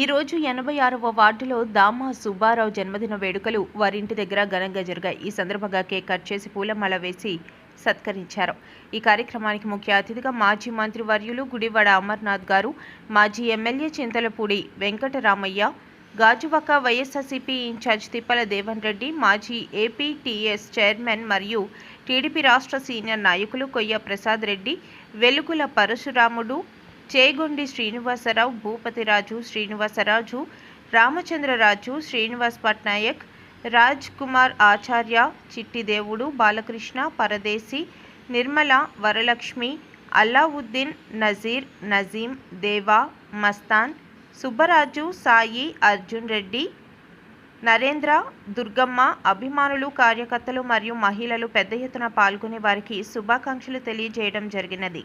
ఈరోజు ఎనభై ఆరవ వార్డులో దామా సుబ్బారావు జన్మదిన వేడుకలు వారింటి దగ్గర ఘనంగా జరిగాయి. ఈ సందర్భంగా కేక్ కట్ చేసి పూలమాల వేసి సత్కరించారు. ఈ కార్యక్రమానికి ముఖ్య అతిథిగా మాజీ మంత్రి వర్యులు గుడివాడ అమర్నాథ్ గారు మాజీ ఎమ్మెల్యే చింతలపూడి వెంకటరామయ్య గాజువాక వైఎస్ఆర్సీపీ ఇన్ఛార్జ్ తిప్పల దేవన్ రెడ్డి మాజీ ఏపీటీఎస్ చైర్మన్ మరియు టీడీపీ రాష్ట్ర సీనియర్ నాయకులు కొయ్య ప్రసాద్ రెడ్డి వెలుగుల పరశురాముడు చేగొండి శ్రీనివాసరావు భూపతిరాజు శ్రీనివాసరాజు రామచంద్రరాజు శ్రీనివాస్ పట్నాయక్ రాజ్ కుమార్ ఆచార్య చిట్టిదేవుడు బాలకృష్ణ పరదేశి నిర్మల వరలక్ష్మి అల్లావుద్దీన్ నజీర్ నజీం దేవా మస్తాన్ సుబ్బరాజు సాయి అర్జున్ రెడ్డి నరేంద్ర దుర్గమ్మ అభిమానులు కార్యకర్తలు మరియు మహిళలు పెద్ద ఎత్తున పాల్గొని వారికి శుభాకాంక్షలు తెలియజేయడం జరిగినది.